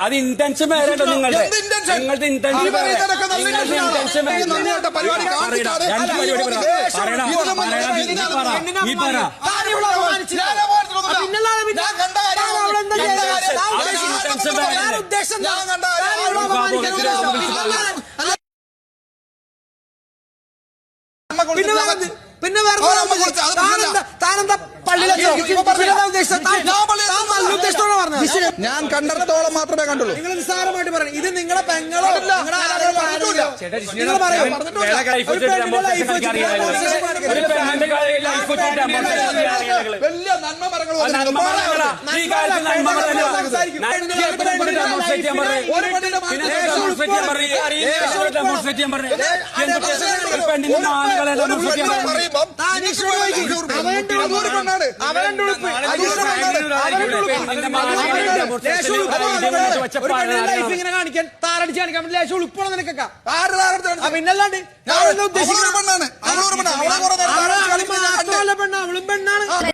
അത് ഇന്റൻഷൻ വേറെ നിങ്ങളുടെ. നിങ്ങളുടെ ഇന്റൻഷൻ ഉദ്ദേശം പിന്നെ വേറെ താനെന്താ പള്ളിയിലെ ഉദ്ദേശിച്ച ഞാൻ കണ്ടിടത്തോളം മാത്രമേ കണ്ടുള്ളൂ. നിസ്സാരമായിട്ട് പറയണം ഇത് നിങ്ങളെ പെങ്ങളോ? വലിയ അവന്റെ ഉടുപ്പ് ഇങ്ങനെ കാണിക്കാൻ കാണിക്കാൻ പെണ്ണാണ്. അവളും പെണ്ണാണ്.